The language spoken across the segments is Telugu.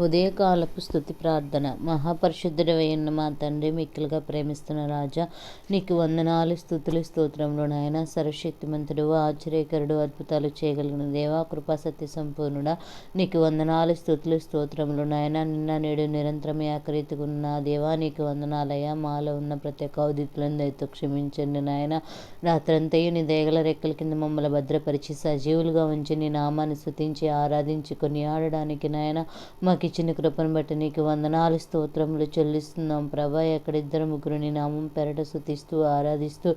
ఉదయకాలపు స్థుతి ప్రార్థన. మహాపరిశుద్ధుడవైన మా తండ్రి మిక్కులుగా ప్రేమిస్తున్న రాజా నీకు వందనాలు స్థుతులు స్తోత్రంలో నాయన. సర్వశక్తిమంతుడు ఆశ్చర్యకరుడు అద్భుతాలు చేయగలిగిన దేవా కృపా సత్య సంపూర్ణుడా. నీకు వందనాలు స్థుతులు స్తోత్రంలో నాయన. నిన్న నేడు నిరంతరం ఉన్న దేవా నీకు వందనాలయ్యా. మాలో ఉన్న ప్రతి ఒక్క ఔదిత్తులను దయతో క్షమించండి నాయన. రాత్రంతయు నీ దేగల రెక్కల కింద మమ్మల్ని భద్రపరిచి సజీవులుగా ఉంచి నీ నామాన్ని స్థుతించి ఆరాధించి కొనియాడడానికి నాయన. మాకు ఇచ్చిన కృపను బట్టి నీకు వందనాలు స్తోత్రములు చెల్లిస్తున్నాం. ప్రభా ఎక్కడిద్దరు ముగ్గురు నీ నామం పెరట శుతిస్తూ ఆరాధిస్తూ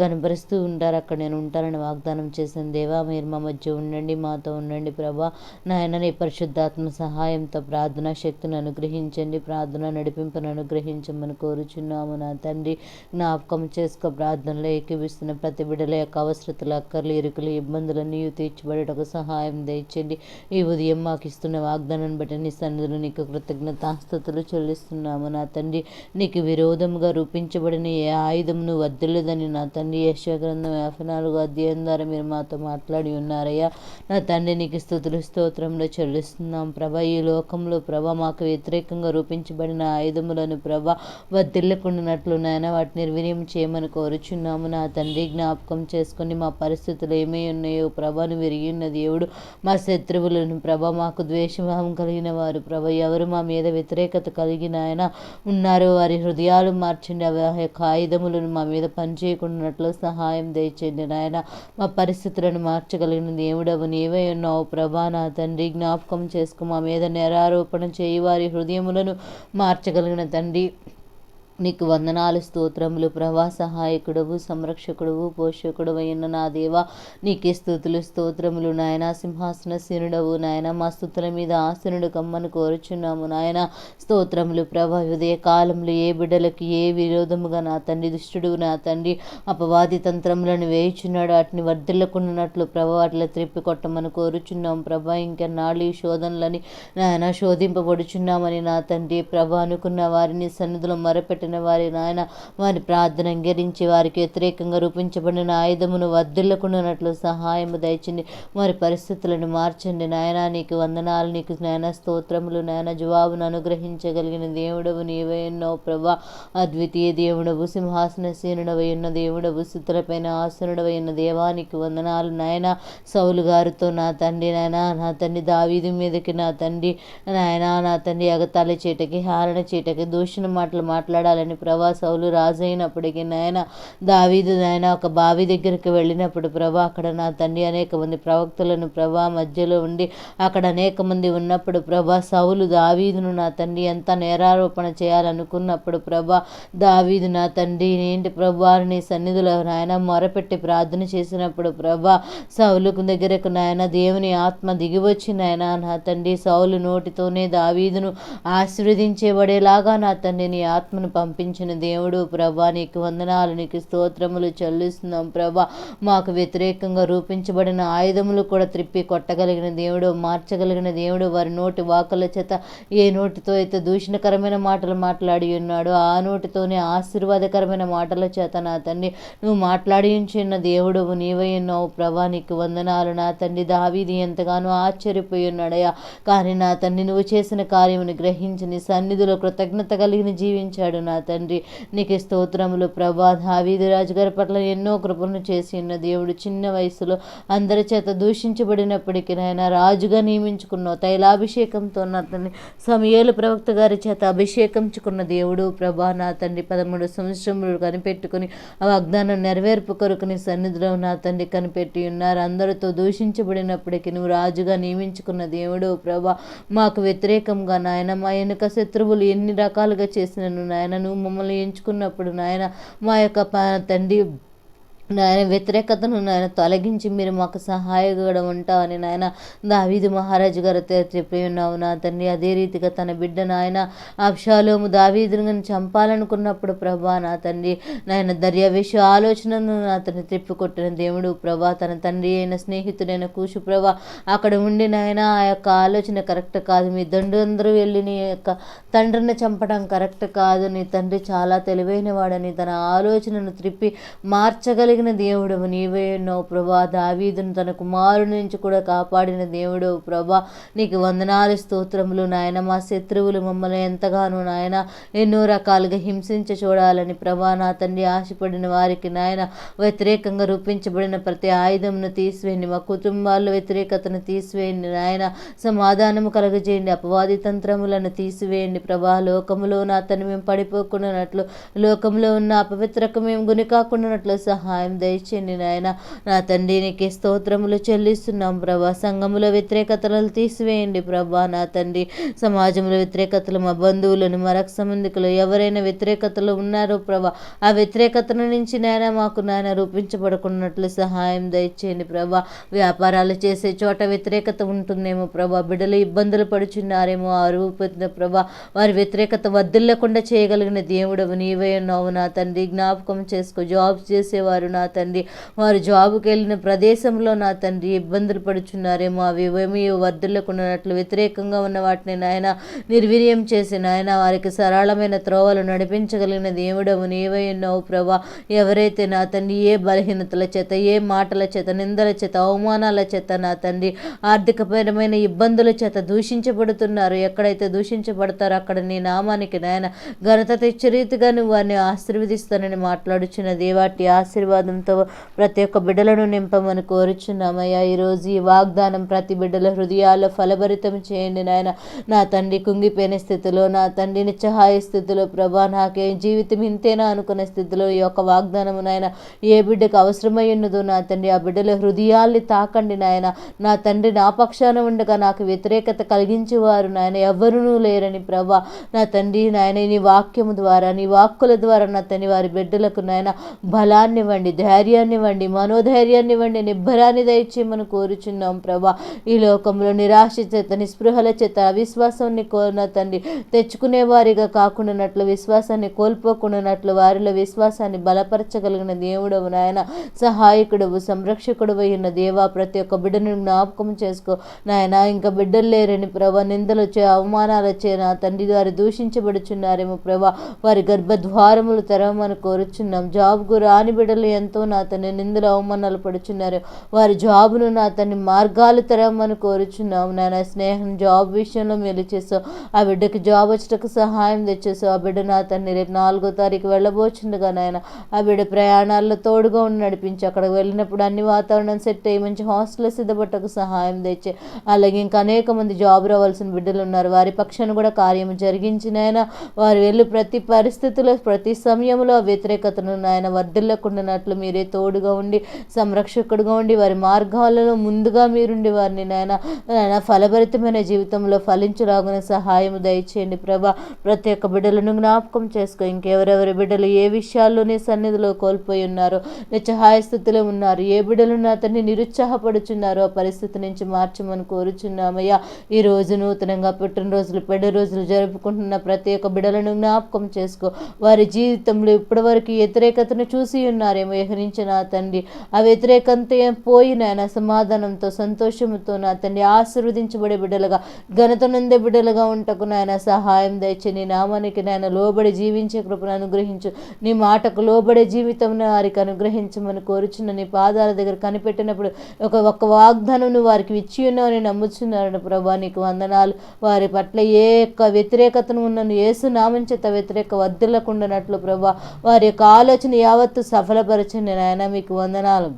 గనపరుస్తూ ఉంటారు. అక్కడ నేను ఉంటానని వాగ్దానం చేసిన దేవా మీరు మా మధ్య ఉండండి మాతో ఉండండి ప్రభా. నాయన నీ పరిశుద్ధాత్మ సహాయంతో ప్రార్థనా శక్తిని అనుగ్రహించండి. ప్రార్థన నడిపింపును అనుగ్రహించమని కోరుచున్నాము నా తండ్రి. జ్ఞాపకం చేసుకో ప్రార్థనలో ఏకీవిస్తున్న ప్రతి బిడ్డల యొక్క అవసరతలు అక్కర్లు ఇరుకులు ఇబ్బందులన్నీ తీర్చిబడటకు సహాయం దయచండి ఈ ఉదయం మాకు ఇస్తున్న వాగ్దానాన్ని బట్టి నీ నీకు కృతజ్ఞతాస్థుతులు చెల్లిస్తున్నాము. నా తండ్రి నీకు విరోధముగా రూపించబడిన ఏ ఆయుధమును వద్దులేదని నా తండ్రి యశగ్రంథం యాభై నాలుగు అధ్యాయం ద్వారా మీరు మాతో మాట్లాడి ఉన్నారయ్యా. నా తండ్రి నీకు స్థుతులు స్తోత్రంలో చెల్లిస్తున్నాం. ప్రభ ఈ లోకంలో ప్రభ మాకు వ్యతిరేకంగా రూపించబడిన ఆయుధములను ప్రభ వద్దిల్లకుండానట్లు నాయన వాటిని నిర్వీర్యం చేయమని కోరుచున్నాము. నా తండ్రి జ్ఞాపకం చేసుకుని మా పరిస్థితులు ఏమై ఉన్నాయో ప్రభను విరిగిన దేవుడు మా శత్రువులను ప్రభ మాకు ద్వేషభావం కలిగిన వారు ప్రభ ఎవరు మా మీద వ్యతిరేకత కలిగిన ఆయన ఉన్నారో వారి హృదయాలు మార్చండి. అవి ఆ ఆయుధములను మా మీద పనిచేయకుండా సహాయం దయచేయండి నాయన. మా పరిస్థితులను మార్చగలిగిన దేవుడవు నీవే ఉన్నావు ప్రభా. నా తండ్రి జ్ఞాపకం చేసుకో. మా మీద నేరారోపణ చేయి. వారి హృదయములను మార్చగలిగిన తండ్రి నీకు వందనాలు స్తోత్రములు. ప్రభా సహాయకుడవు సంరక్షకుడవు పోషకుడు అయిన నా దేవా నీకే స్థుతులు స్తోత్రములు నాయన. సింహాసన శీనుడవు నాయన. మా స్థుతుల మీద ఆసనుడు కమ్మను కోరుచున్నాము నాయన. స్తోత్రములు ప్రభా ఉదయ కాలంలో ఏ బిడ్డలకు ఏ విరోధముగా నా తండ్రి దుష్టుడు నా తండ్రి అపవాది తంత్రములను వేయుచున్నాడు. వాటిని వర్ధిల్లకుండానట్లు ప్రభా వాటిలో త్రిప్పి కొట్టమని కోరుచున్నాం ప్రభా. ఇంకెన్నాళ్ళు ఈ శోధనలని నాయన శోధింపబడుచున్నామని నా తండ్రి ప్రభా అనుకున్న వారిని సన్నిధిలో మొరపెట్టిన వారి నాయన వారి ప్రార్థన అంగరించి వారికి వ్యతిరేకంగా రూపించబడిన ఆయుధమును వర్ధిల్లకుండానట్లు సహాయము దయచండి. వారి పరిస్థితులను మార్చండి. నాయన నీకు వందనాలు నీకు నాయన స్తోత్రములు నాయన జవాబును అనుగ్రహించగలిగిన దేవుడవు నీవే ఉన్నావు ప్రభా. అద్వితీయ దేవుడవు సింహాసనసీనుడవై ఉన్న దేవుడవు స్థుతులపైన ఆసనుడవై ఉన్న దేవానికి వందనాలు. నాయన సౌలు గారితో నా తండ్రి నాయన నా తండ్రి దావీదు మీదకి నా తండ్రి నాయన నా తండ్రి ఎగతాళి చీటకి హారణ చీటకి దూషణ మాటలు ఉండాలని ప్రభా. సౌలు రాజైనప్పటికీ నాయన దావీదు నాయన ఒక బావి దగ్గరికి వెళ్ళినప్పుడు ప్రభా అక్కడ నా తండ్రి అనేక మంది ప్రవక్తలను ప్రభా మధ్యలో ఉండి అక్కడ అనేక మంది ఉన్నప్పుడు ప్రభా సౌలు దావీదును నా తండ్రి ఎంత నేరారోపణ చేయాలనుకున్నప్పుడు ప్రభా దావీదు నా తండ్రి ఏంటి ప్రభా నీ సన్నిధిలో నాయన మొరపెట్టి ప్రార్థన చేసినప్పుడు ప్రభా సౌలుకు దగ్గరకు నాయన దేవుని ఆత్మ దిగివచ్చి నాయన నా తండ్రి సౌలు నోటితోనే దావీదును ఆశీర్వదించేబడేలాగా నా తండ్రి నీ ఆత్మను పంపించిన దేవుడు ప్రభా నీకు వందనాలు నీకు స్తోత్రములు చెల్లిస్తున్నాం ప్రభా. మాకు వ్యతిరేకంగా రూపించబడిన ఆయుధములు కూడా త్రిప్పి కొట్టగలిగిన దేవుడు మార్చగలిగిన దేవుడు వారి నోటి వాకల చేత ఏ నోటితో అయితే దూషణకరమైన మాటలు మాట్లాడి ఉన్నాడో ఆ నోటితోనే ఆశీర్వాదకరమైన మాటల చేత నా తండ్రి నువ్వు మాట్లాడి ఉంచిన దేవుడు నీవై ఉన్నావు ప్రభా. నీకు వందనాలు. నా తండ్రి దావీది ఎంతగానో ఆశ్చర్యపోయి ఉన్నాడయ్యా. కానీ నా తండ్రి నువ్వు చేసిన కార్యముని గ్రహించి నీ సన్నిధిలో కృతజ్ఞత కలిగిన జీవించాడు నా నా తండ్రి నీకు స్తోత్రములు ప్రభా. దావీదు రాజు గారి పట్ల ఎన్నో కృపలను చేసి ఉన్న దేవుడు చిన్న వయసులో అందరి చేత దూషించబడినప్పటికీ నాయన రాజుగా నియమించుకున్నావు తైలాభిషేకంతో నా తండ్రి సమయేలు ప్రవక్త గారి చేత అభిషేకించుకున్న దేవుడు ప్రభా. నా తండ్రి పదమూడు సంవత్సరములు కనిపెట్టుకుని ఆ వాగ్దానం నెరవేర్పు కొరకు నీ సన్నిధిలో నా తండ్రి కనిపెట్టి ఉన్నారు. అందరితో దూషించబడినప్పటికీ నువ్వు రాజుగా నియమించుకున్న దేవుడు ప్రభా. మాకు వ్యతిరేకంగా నాయన మా వెనుక శత్రువులు ఎన్ని రకాలుగా చేసినను నాయన నువ్వు మమ్మల్ని ఎంచుకున్నప్పుడు నాయన మా యొక్క తండ్రి నాయన వ్యతిరేకతను నాయన తొలగించి మీరు మాకు సహాయగా ఉంటామని నాయన దావీదు మహారాజు గారు చెప్పి ఉన్నావు నా తండ్రి. అదే రీతిగా తన బిడ్డ నాయన అప్షాలోము దావీదుని చంపాలనుకున్నప్పుడు ప్రభా నా తండ్రి నాయన దర్యావేష ఆలోచనను నా తండ్రి తిప్పికొట్టిన దేవుడు ప్రభా తన తండ్రి అయిన స్నేహితుడైన కూషు ప్రభా అక్కడ ఉండి నాయన ఆ యొక్క ఆలోచన కరెక్ట్ కాదు. మీ దండు అందరూ వెళ్ళి నీ యొక్క తండ్రిని చంపడం కరెక్ట్ కాదు. నీ తండ్రి చాలా తెలివైన వాడని తన ఆలోచనను త్రిప్పి మార్చగలి కలిగిన దేవుడు నీవే ఉన్నావు ప్రభా. దావీదును తన కుమారుని నుంచి కూడా కాపాడిన దేవుడు ప్రభా. నీకు వందనాలు స్తోత్రములు నాయన. మా శత్రువులు మమ్మల్ని ఎంతగానో నాయన ఎన్నో రకాలుగా హింసించ చూడాలని ప్రభా. నా తండ్రి ఆశపడిన వారికి నాయన వ్యతిరేకంగా రూపించబడిన ప్రతి ఆయుధమును తీసివేయండి. మా కుటుంబాల్లో వ్యతిరేకతను తీసివేయండి నాయన. సమాధానము కలగజేయండి. అపవాది తంత్రములను తీసివేయండి ప్రభా. లోకములో నా తను మేము పడిపోకుండానట్లు లోకంలో ఉన్న అపవిత్రకు మేము గుని కాకుండానట్లు సహాయం దయచేయండి నాయన. నా తండ్రి నీకే స్తోత్రములు చెల్లిస్తున్నాం ప్రభా. సంఘములో వ్యతిరేకతలను తీసివేయండి ప్రభా నా తండ్రి. సమాజంలో వ్యతిరేకతలు మా బంధువులను మా రక్త సంబంధికులు ఎవరైనా వ్యతిరేకతలు ఉన్నారో ప్రభా ఆ వ్యతిరేకతల నుంచి నాయన మాకు నాయన రూపించబడుకున్నట్లు సహాయం దయచేయండి ప్రభా. వ్యాపారాలు చేసే చోట వ్యతిరేకత ఉంటుందేమో ప్రభా. బిడ్డలు ఇబ్బందులు పడుచున్నారేమో ఆ రూపొందిన ప్రభా. వారి వ్యతిరేకత వద్దులకుండా చేయగలిగిన దేవుడవు నీవే ఉన్నావు నా తండ్రి. జ్ఞాపకం చేసుకో. జాబ్ చేసేవారు నా తండ్రి. వారు జాబుకి వెళ్ళిన ప్రదేశంలో నా తండ్రి ఇబ్బందులు పడుచున్నారేమో. అవి ఏమీ వర్ధులకున్నట్లు వ్యతిరేకంగా ఉన్న వాటిని నాయన నిర్వీర్యం చేసి నాయన వారికి సరళమైన త్రోవలు నడిపించగలిగిన దేవుడవు నీవై ఉన్నావు ప్రభా. ఎవరైతే నా తండ్రి ఏ బలహీనతల చేత ఏ మాటల చేత నిందల చేత అవమానాల చేత నా తండ్రి ఆర్థికపరమైన ఇబ్బందుల చేత దూషించబడుతున్నారు ఎక్కడైతే దూషించబడతారో అక్కడ నీ నామానికి నాయన ఘనత తెచ్చే రీతిగా నువ్వు వారిని ఆశీర్వదిస్తానని మాట్లాడుచున్న దేవాటి ఆశీర్వాదంతో ప్రతి ఒక్క బిడ్డలను నింపమని కోరుచున్నామయ్యా. ఈరోజు ఈ వాగ్దానం ప్రతి బిడ్డల హృదయాల్లో ఫలభరితం చేయండి నాయన. నా తండ్రి కుంగిపోయిన స్థితిలో నా తండ్రి నిస్సహాయ స్థితిలో ప్రభా నాకే జీవితం ఇంతేనా అనుకునే స్థితిలో ఈ యొక్క వాగ్దానము నాయన ఏ బిడ్డకు అవసరమై ఉన్నదో నా తండ్రి ఆ బిడ్డల హృదయాల్ని తాకండి నాయన. నా తండ్రి నా పక్షాన ఉండగా నాకు వ్యతిరేకత కలిగించేవారు నాయన ఎవరునూ లేరని ప్రభా. నా తండ్రి నాయన నీ వాక్యము ద్వారా నీ వాక్కుల ద్వారా నా తండ్రి వారి బిడ్డలకు నాయన బలాన్ని ఇవ్వండి ధైర్యాన్ని ఇవ్వండి మనోధైర్యాన్ని ఇవ్వండి నిబ్బరాన్ని దయచేయమని కోరుచున్నాం ప్రభా. ఈ లోకంలో నిరాశ చేత నిస్పృహల చేత అవిశ్వాసాన్ని కోరిన తండ్రి తెచ్చుకునే వారిగా కాకుండానట్లు విశ్వాసాన్ని కోల్పోకుండానట్లు వారిలో విశ్వాసాన్ని బలపరచగలిగిన దేవుడవు నాయన సహాయకుడవు సంరక్షకుడు అయిన దేవా ప్రతి ఒక్క బిడ్డను జ్ఞాపకం చేసుకో నాయన. ఇంకా బిడ్డలు లేరని ప్రభా నిందలు వచ్చే అవమానాలు చే నా తండ్రి వారు దూషించబడుచున్నారేమో ప్రభా. వారి గర్భద్వారములు తెరవమని కోరుచున్నాం. జాబ్కు రాని బిడ్డలు ఎంతో నా తండ్రి నిందలు అవమానాలు పడుచున్నారు. వారి జాబును నా తండ్రి మార్గాలు తెరవమని కోరుచున్నావు నాయన. స్నేహం జాబ్ విషయంలో మేలు చేసావు ఆ బిడ్డకి జాబ్ వచ్చటకు సహాయం తెచ్చేసావు ఆ బిడ్డ నా రేపు నాలుగో తారీఖు వెళ్ళబోచుండగా నాయన. ఆ బిడ్డ ప్రయాణాల్లో తోడుగా ఉండి నడిపించి అక్కడికి వెళ్ళినప్పుడు అన్ని వాతావరణం సెట్ అయ్యి మంచి హాస్టల్ సిద్ధపట్టకు సహాయం తెచ్చే అలాగే ఇంకా అనేక మంది జాబ్ రావాల్సిన బిడ్డలు ఉన్నారు. వారి పక్షాన్ని కూడా కార్యం జరిగించినైనా వారు వెళ్ళి ప్రతి పరిస్థితిలో ప్రతి సమయంలో వ్యతిరేకతను నాయన వర్ధిల్లకుండానట్లు మీరే తోడుగా ఉండి సంరక్షకుడుగా ఉండి వారి మార్గాలలో ముందుగా మీరుండి వారిని నాయన నాయన ఫలభరితమైన జీవితంలో ఫలించలాగున సహాయం దయచేయండి ప్రభా. ప్రతి ఒక్క బిడ్డలను జ్ఞాపకం చేసుకో. ఇంకెవరెవరి బిడ్డలు ఏ విషయాల్లోనే సన్నిధిలో కోల్పోయి ఉన్నారో నిస్సహాయ స్థితిలో ఉన్నారు ఏ బిడ్డలు నా అతన్ని నిరుత్సాహపడుచున్నారో ఆ పరిస్థితి నుంచి మార్చమని కోరుచున్నామయ్యా. ఈ రోజు నూతనంగా పుట్టినరోజులు పెద్ద రోజులు జరుపుకుంటున్న ప్రతి ఒక్క బిడ్డలను జ్ఞాపకం చేసుకో. వారి జీవితంలో ఇప్పటివరకు వ్యతిరేకతను చూసి ఉన్నారేమో ఎహరించిన నా తండ్రి. ఆ వ్యతిరేకంత పోయి నాయన సమాధానంతో సంతోషంతో నా తండ్రి ఆశీర్వదించబడే బిడ్డలుగా ఘనత నొందే బిడ్డలుగా ఉంటకు నాయన సహాయం దయచి నీ నామానికి నాయన లోబడి జీవించే కృపను అనుగ్రహించు. నీ మాటకు లోబడే జీవితం వారికి అనుగ్రహించమని కోరుచున్న నీ పాదాల దగ్గర కనిపెట్టినప్పుడు ఒక ఒక్క వాగ్దానం నువ్వు వారికి ఇచ్చి ఉన్నావని నమ్ముచున్నారని ప్రభా. నీకు వందనాలు. వారి పట్ల ఏ యొక్క వ్యతిరేకతను ఉన్నను ఏసు నామం చేత వ్యతిరేక వద్దలకుండానట్లు ప్రభా. వారి యొక్క ఆలోచన యావత్తు వచ్చింది నాయన మీకు వందనాలు.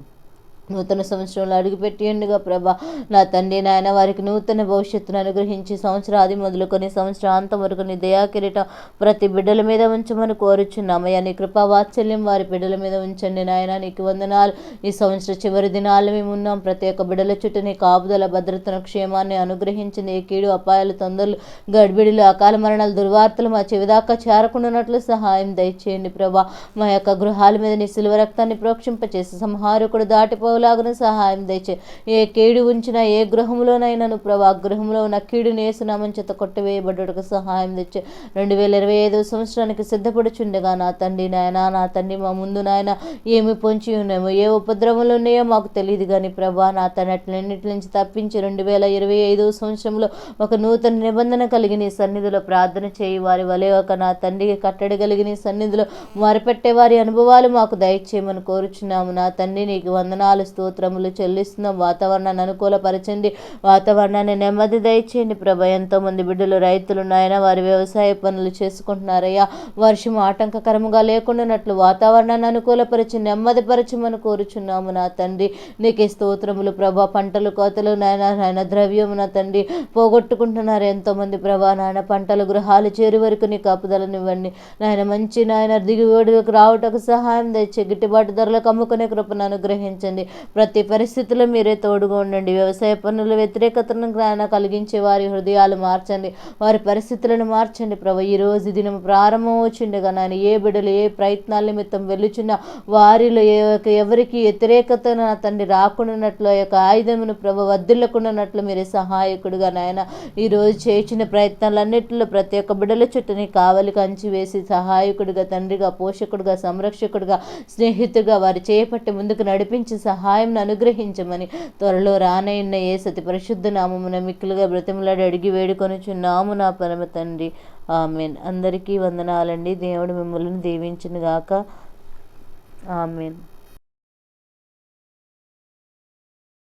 నూతన సంవత్సరంలో అడుగుపెట్టిండుగా ప్రభా. నా తండ్రి నాయన వారికి నూతన భవిష్యత్తును అనుగ్రహించి సంవత్సరాది మొదలుకొని సంవత్సరాంతం వరకు నీ దయా కిరీటం ప్రతి బిడ్డల మీద ఉంచమని కోరుచున్నామయ్యా నీ కృపా వాత్సల్యం వారి బిడ్డల మీద ఉంచండి నాయన. నీకు వందనాలు. ఈ సంవత్సర చివరి దినాలు మేము ఉన్నాం. ప్రతి ఒక్క బిడ్డల చుట్టూ నీ కాపుదల భద్రతను క్షేమాన్ని అనుగ్రహించింది ఏ కీడు అపాయాలు తొందరలు గడిబిడిలు అకాల మరణాలు దుర్వార్తలు మా చెవిదాకా చేరకుండానట్లు సహాయం దయచేయండి ప్రభా. మా యొక్క గృహాల మీద నీ సిలువ రక్తాన్ని ప్రోక్షింపచేసి సంహారకుడు దాటిపో లాగున సహాయం దయచే. ఏ కీడు ఉంచినా ఏ గృహంలోనైనాను ప్రభా గృహంలో ఉన్న కీడు నేసునామం చేత కొట్టవేయబడ్డకు సహాయం తెచ్చే రెండు వేల ఇరవై ఐదవ సంవత్సరానికి సిద్ధపడుచుండగా నా తండ్రి నాయన నా తండ్రి మా ముందు నాయన ఏమి పొంచి ఉన్నామో ఏ ఉపద్రవంలో ఉన్నాయో మాకు తెలియదు కానీ ప్రభా నా తనట్లన్నిటి నుంచి తప్పించి రెండు వేల ఇరవై ఐదవ సంవత్సరంలో ఒక నూతన నిబంధన కలిగి నీ సన్నిధిలో ప్రార్థన చేయి. వారి వలె ఒక నా తండ్రికి కట్టడి కలిగి నీ సన్నిధిలో మొరపెట్టే వారి అనుభవాలు మాకు దయచేయమని కోరుచున్నాము. నా తండ్రి నీకు వందనాలు స్తోత్రములు చెల్లిస్తున్నాం వాతావరణాన్ని అనుకూలపరచండి. వాతావరణాన్ని నెమ్మది దయచేయండి. ప్రభ ఎంతోమంది బిడ్డలు రైతులు నాయన వారి వ్యవసాయ పనులు చేసుకుంటున్నారయ్యా. వర్షం ఆటంకకరముగా లేకుండానట్లు వాతావరణాన్ని అనుకూలపరిచి నెమ్మదిపరచమని కోరుచున్నాము నా తండ్రి. నీకే స్తోత్రములు ప్రభా పంటలు కోతలు నాయన నాయన ద్రవ్యము నా తండ్రి. పోగొట్టుకుంటున్నారు ఎంతోమంది ప్రభా నాయన పంటలు గృహాలు చేరు వరకు నీ కాపుదలనివ్వండి నాయన మంచి నాయన దిగుబడులకు రావటకు సహాయం తెచ్చి గిట్టుబాటు ధరలకు అమ్ముకునే కృపను అనుగ్రహించండి. ప్రతి పరిస్థితిలో మీరే తోడుగా ఉండండి. వ్యవసాయ పనుల వ్యతిరేకతను నాయన కలిగించే వారి హృదయాలు మార్చండి. వారి పరిస్థితులను మార్చండి ప్రభు. ఈ రోజు దినం ప్రారంభం వచ్చిండగా నాయన ఏ బిడ్డలు ఏ ప్రయత్నాల నిమిత్తం వెళ్ళుచున్న వారిలో ఏ యొక్క ఎవరికి వ్యతిరేకత నా తండ్రి రాకుండానట్లు ఆ యొక్క ఆయుధమును ప్రభు వద్దులకుండానట్లు మీరే సహాయకుడుగా నాయన ఈరోజు చేసిన ప్రయత్నాలన్నింటిలో ప్రతి ఒక్క బిడ్డల చుట్టూని కావలి కంచి వేసి సహాయకుడిగా తండ్రిగా పోషకుడిగా సంరక్షకుడిగా స్నేహితుడిగా వారి చేపట్టి ముందుకు నడిపించి సహాయం అనుగ్రహించమని త్వరలో రానయ్యున్న ఏ సతి పరిశుద్ధ నామమున మిక్కులుగా బ్రతిమలాడి అడిగి వేడుకొనుచున్నాము నా పరమ తండ్రి. ఆమెన్. అందరికీ వందనాలండి. దేవుడు మిమ్మల్ని దీవించిన గాక ఆమెన్.